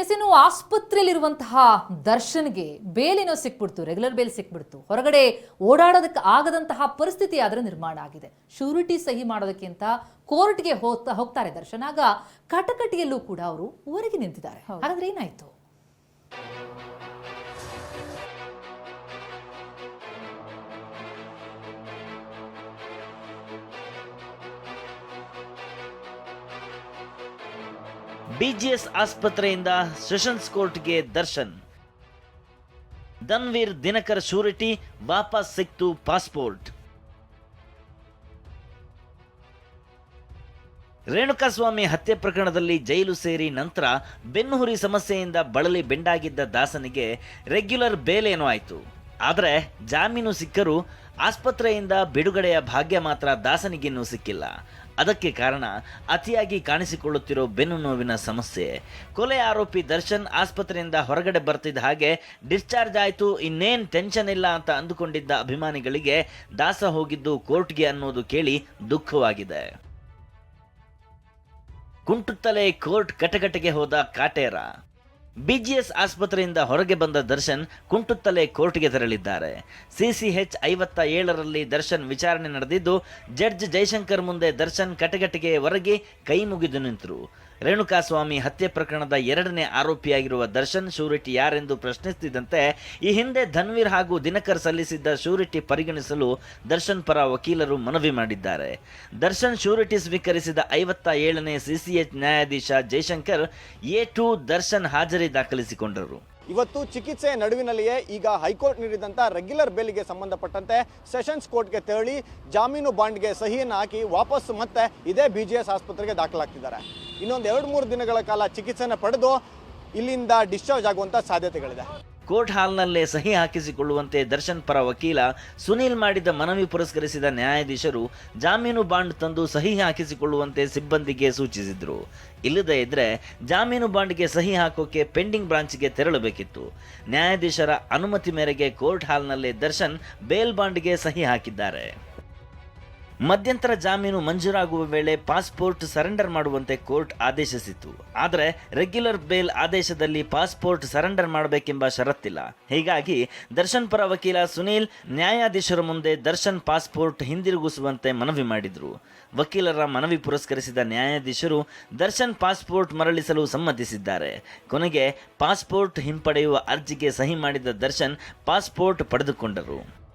S ಇನ್ನು ಆಸ್ಪತ್ರೆಯಲ್ಲಿರುವಂತಹ ದರ್ಶನ್ಗೆ ಬೇಲಿನೋ ಸಿಕ್ಬಿಡ್ತು regular bale ಸಿಕ್ಬಿಡ್ತು. ಹೊರಗಡೆ ಓಡಾಡೋದಕ್ಕೆ ಆಗದಂತಹ ಪರಿಸ್ಥಿತಿ ಆದರೆ ನಿರ್ಮಾಣ ಆಗಿದೆ. ಶ್ಯೂರಿಟಿ ಸಹಿ ಮಾಡೋದಕ್ಕಿಂತ ಕೋರ್ಟ್ಗೆ ಹೋಗ್ತಾ ಹೋಗ್ತಾರೆ ದರ್ಶನ್. ಆಗ ಕಟಕಟಿಯಲ್ಲೂ ಕೂಡ ಅವರು ಹೊರಗೆ ನಿಂತಿದ್ದಾರೆ. ಹಾಗಾದ್ರೆ ಏನಾಯ್ತು? ಬಿಜಿಎಸ್ ಆಸ್ಪತ್ರೆಯಿಂದ ಸೆಷನ್ಸ್ ಕೋರ್ಟ್ಗೆ ದರ್ಶನ್. ಧನ್ವೀರ್ ದಿನಕರ ಶೂರಿಟಿ, ವಾಪಸ್ ಸಿಕ್ತು ಪಾಸ್ಪೋರ್ಟ್. ರೇಣುಕಾಸ್ವಾಮಿ ಹತ್ಯೆ ಪ್ರಕರಣದಲ್ಲಿ ಜೈಲು ಸೇರಿ ನಂತರ ಬೆನ್ನುಹುರಿ ಸಮಸ್ಯೆಯಿಂದ ಬಳಲಿ ಬೆಂಡಾಗಿದ್ದ ದಾಸನಿಗೆ ರೆಗ್ಯುಲರ್ ಬೇಲೇನೋ ಆಯಿತು. ಆದರೆ ಜಾಮೀನು ಸಿಕ್ಕರೂ ಆಸ್ಪತ್ರೆಯಿಂದ ಬಿಡುಗಡೆಯ ಭಾಗ್ಯ ಮಾತ್ರ ದಾಸನಿಗಿನ್ನೂ ಸಿಕ್ಕಿಲ್ಲ. ಅದಕ್ಕೆ ಕಾರಣ ಅತಿಯಾಗಿ ಕಾಣಿಸಿಕೊಳ್ಳುತ್ತಿರೋ ಬೆನ್ನು ನೋವಿನ ಸಮಸ್ಯೆ. ಕೊಲೆ ಆರೋಪಿ ದರ್ಶನ್ ಆಸ್ಪತ್ರೆಯಿಂದ ಹೊರಗಡೆ ಬರ್ತಿದ್ದ ಹಾಗೆ ಡಿಸ್ಚಾರ್ಜ್ ಆಯಿತು, ಇನ್ನೇನ್ ಟೆನ್ಷನ್ ಇಲ್ಲ ಅಂತ ಅಂದುಕೊಂಡಿದ್ದ ಅಭಿಮಾನಿಗಳಿಗೆ ದಾಸ ಹೋಗಿದ್ದು ಕೋರ್ಟ್ಗೆ ಅನ್ನೋದು ಕೇಳಿ ದುಃಖವಾಗಿದೆ. ಕುಂಟುತ್ತಲೇ ಕೋರ್ಟ್ ಕಟಕಟೆಗೆ ಹೋದ ಕಾಟೇರ. ಬಿಜಿಎಸ್ ಆಸ್ಪತ್ರೆಯಿಂದ ಹೊರಗೆ ಬಂದ ದರ್ಶನ್ ಕುಂಟುತ್ತಲೇ ಕೋರ್ಟ್ಗೆ ತೆರಳಿದ್ದಾರೆ. ಸಿಸಿಎಚ್ ಐವತ್ತ ಏಳರಲ್ಲಿ ದರ್ಶನ್ ವಿಚಾರಣೆ ನಡೆದಿದ್ದು, ಜಡ್ಜ್ ಜೈಶಂಕರ್ ಮುಂದೆ ದರ್ಶನ್ ಕಟಗಟಿಗೆ ಹೊರಗೆ ಕೈ ಮುಗಿದು ನಿಂತರು. ರೇಣುಕಾಸ್ವಾಮಿ ಹತ್ಯೆ ಪ್ರಕರಣದ ಎರಡನೇ ಆರೋಪಿಯಾಗಿರುವ ದರ್ಶನ್ ಶೂರಿಟಿ ಯಾರೆಂದು ಪ್ರಶ್ನಿಸುತ್ತಿದ್ದಂತೆ ಈ ಹಿಂದೆ ಧನ್ವೀರ್ ಹಾಗೂ ದಿನಕರ್ ಸಲ್ಲಿಸಿದ್ದ ಶೂರಿಟಿ ಪರಿಗಣಿಸಲು ದರ್ಶನ್ ಪರ ವಕೀಲರು ಮನವಿ ಮಾಡಿದ್ದಾರೆ. ದರ್ಶನ್ ಶೂರಿಟಿ ಸ್ವೀಕರಿಸಿದ ಐವತ್ತ ಏಳನೇ ಸಿಸಿಎಚ್ ನ್ಯಾಯಾಧೀಶ ಜೈಶಂಕರ್ ಎ ಟು ದರ್ಶನ್ ಹಾಜರಿ ದಾಖಲಿಸಿಕೊಂಡರು. ಇವತ್ತು ಚಿಕಿತ್ಸೆಯ ನಡುವಿನಲ್ಲಿಯೇ ಈಗ ಹೈಕೋರ್ಟ್ ನೀಡಿದಂಥ ರೆಗ್ಯುಲರ್ ಬೇಲಿಗೆ ಸಂಬಂಧಪಟ್ಟಂತೆ ಸೆಷನ್ಸ್ ಕೋರ್ಟ್ಗೆ ತೆರಳಿ ಜಾಮೀನು ಬಾಂಡ್ಗೆ ಸಹಿಯನ್ನು ಹಾಕಿ ವಾಪಸ್ ಮತ್ತೆ ಇದೇ ಬಿ ಆಸ್ಪತ್ರೆಗೆ ದಾಖಲಾಗ್ತಿದ್ದಾರೆ. ಇನ್ನೊಂದು ಎರಡು ಮೂರು ದಿನಗಳ ಕಾಲ ಚಿಕಿತ್ಸೆನ ಪಡೆದು ಇಲ್ಲಿಂದ ಡಿಸ್ಚಾರ್ಜ್ ಆಗುವಂಥ ಸಾಧ್ಯತೆಗಳಿದೆ. ಕೋರ್ಟ್ ಹಾಲ್ನಲ್ಲೇ ಸಹಿ ಹಾಕಿಸಿಕೊಳ್ಳುವಂತೆ ದರ್ಶನ್ ಪರ ವಕೀಲ ಸುನೀಲ್ ಮಾಡಿದ ಮನವಿ ಪುರಸ್ಕರಿಸಿದ ನ್ಯಾಯಾಧೀಶರು ಜಾಮೀನು ಬಾಂಡ್ ತಂದು ಸಹಿ ಹಾಕಿಸಿಕೊಳ್ಳುವಂತೆ ಸಿಬ್ಬಂದಿಗೆ ಸೂಚಿಸಿದರು. ಇಲ್ಲದೇ ಇದ್ದರೆ ಜಾಮೀನು ಬಾಂಡ್ಗೆ ಸಹಿ ಹಾಕೋಕೆ ಪೆಂಡಿಂಗ್ ಬ್ರಾಂಚ್ಗೆ ತೆರಳಬೇಕಿತ್ತು. ನ್ಯಾಯಾಧೀಶರ ಅನುಮತಿ ಮೇರೆಗೆ ಕೋರ್ಟ್ ಹಾಲ್ನಲ್ಲೇ ದರ್ಶನ್ ಬೇಲ್ ಬಾಂಡ್ಗೆ ಸಹಿ ಹಾಕಿದ್ದಾರೆ. ಮಧ್ಯಂತರ ಜಾಮೀನು ಮಂಜೂರಾಗುವ ವೇಳೆ ಪಾಸ್ಪೋರ್ಟ್ ಸರೆಂಡರ್ ಮಾಡುವಂತೆ ಕೋರ್ಟ್ ಆದೇಶಿಸಿತ್ತು. ಆದರೆ ರೆಗ್ಯುಲರ್ ಬೇಲ್ ಆದೇಶದಲ್ಲಿ ಪಾಸ್ಪೋರ್ಟ್ ಸರೆಂಡರ್ ಮಾಡಬೇಕೆಂಬ ಷರತ್ತಿಲ್ಲ. ಹೀಗಾಗಿ ದರ್ಶನ್ ಪರ ವಕೀಲ ಸುನೀಲ್, ನ್ಯಾಯಾಧೀಶರ ಮುಂದೆ ದರ್ಶನ್ ಪಾಸ್ಪೋರ್ಟ್ ಹಿಂದಿರುಗಿಸುವಂತೆ ಮನವಿ ಮಾಡಿದರು. ವಕೀಲರ ಮನವಿ ಪುರಸ್ಕರಿಸಿದ ನ್ಯಾಯಾಧೀಶರು ದರ್ಶನ್ ಪಾಸ್ಪೋರ್ಟ್ ಮರಳಿಸಲು ಸಮ್ಮತಿಸಿದ್ದಾರೆ. ಕೊನೆಗೆ ಪಾಸ್ಪೋರ್ಟ್ ಹಿಂಪಡೆಯುವ ಅರ್ಜಿಗೆ ಸಹಿ ಮಾಡಿದ ದರ್ಶನ್ ಪಾಸ್ಪೋರ್ಟ್ ಪಡೆದುಕೊಂಡರು.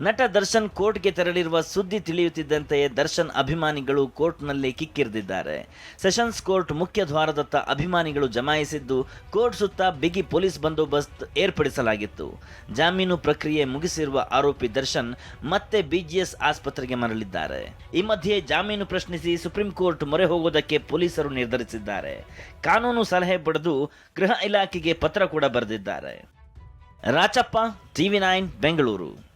ನಟ ದರ್ಶನ್ ಕೋರ್ಟ್ಗೆ ತೆರಳಿರುವ ಸುದ್ದಿ ತಿಳಿಯುತ್ತಿದ್ದಂತೆಯೇ ದರ್ಶನ್ ಅಭಿಮಾನಿಗಳು ಕೋರ್ಟ್ನಲ್ಲಿ ಕಿಕ್ಕಿರಿದಿದ್ದಾರೆ. ಸೆಷನ್ಸ್ ಕೋರ್ಟ್ ಮುಖ್ಯ ದ್ವಾರದತ್ತ ಅಭಿಮಾನಿಗಳು ಜಮಾಯಿಸಿದ್ದು, ಕೋರ್ಟ್ ಸುತ್ತ ಬಿಗಿ ಪೊಲೀಸ್ ಬಂದೋಬಸ್ತ್ ಏರ್ಪಡಿಸಲಾಗಿತ್ತು. ಜಾಮೀನು ಪ್ರಕ್ರಿಯೆ ಮುಗಿಸಿರುವ ಆರೋಪಿ ದರ್ಶನ್ ಮತ್ತೆ ಬಿಜಿಎಸ್ ಆಸ್ಪತ್ರೆಗೆ ಮರಳಿದ್ದಾರೆ. ಈ ಮಧ್ಯೆ ಜಾಮೀನು ಪ್ರಶ್ನಿಸಿ ಸುಪ್ರೀಂ ಕೋರ್ಟ್ ಮೊರೆ ಹೋಗುವುದಕ್ಕೆ ಪೊಲೀಸರು ನಿರ್ಧರಿಸಿದ್ದಾರೆ. ಕಾನೂನು ಸಲಹೆ ಪಡೆದು ಗೃಹ ಇಲಾಖೆಗೆ ಪತ್ರ ಕೂಡ ಬರೆದಿದ್ದಾರೆ. Rachappa, TV nine, Bengaluru.